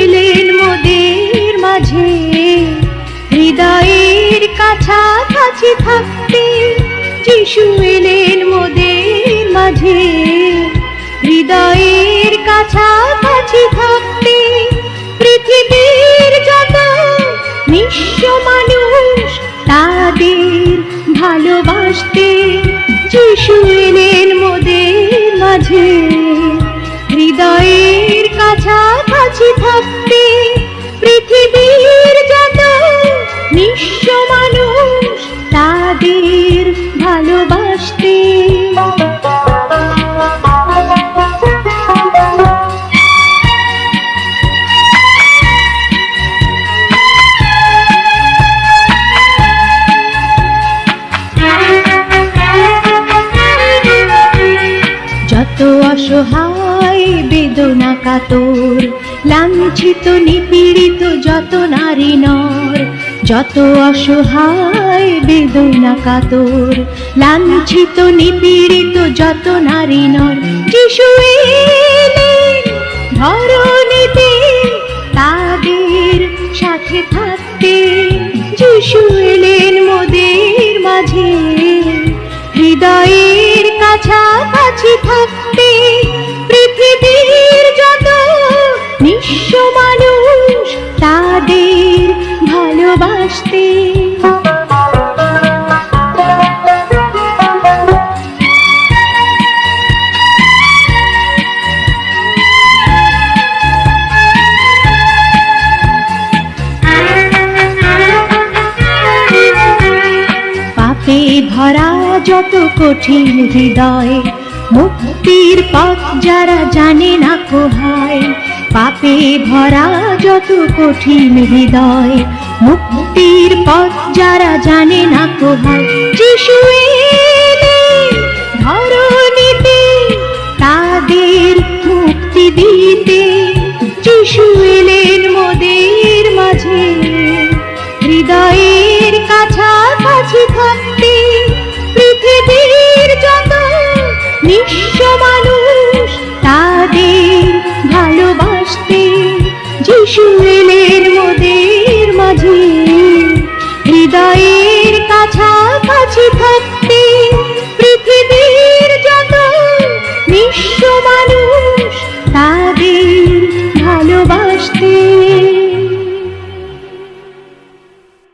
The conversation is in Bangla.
এলেন মোদের মাঝে। হৃদয়ের কাছাকাছি থাকতে যিশু এলেন মোদের মাঝে। হৃদয়ের কাছাকাছি থাকতে পৃথিবীর যত নিঃস্ব মানুষ, তাদের ভালোবাসতে যিশু এলেন মোদের মাঝে। কাছাকাছি থাকতে পৃথিবীর যত নিঃস্ব মানুষ তাদের ভালোবাসতে। যত অসহায় বেদনা কাতর, লাঞ্ছিত, নিপীড়িত যত নারী নর, যত অসহায়, বেদনা কাতর, লাঞ্ছিত, নিপীড়িত যত নারী নর। যিশু ধরণীতে, তাদের সাথে থাকতে। যিশু এলেন মোদের মাঝে, হৃদয়ের কাছাকাছি। ভালোবাসতে পাপে ভরা যত কঠিন হৃদয়, মুক্তির পথ যারা জানে না কোহায় পাপে ভরা যত কঠিন হৃদয় মুক্তির পথ যারা জানে না কোহায় যিশু ধরণীতে তাদের মুক্তি দিতে যিশু এলেন মোদের মাঝে। হৃদয়ের কাছাকাছি থাকতে পৃথিবীর যত নিঃস্ব মানুষ তাদের ভালোবাসতে যিশু এলেন কাছাকাছি থাকতে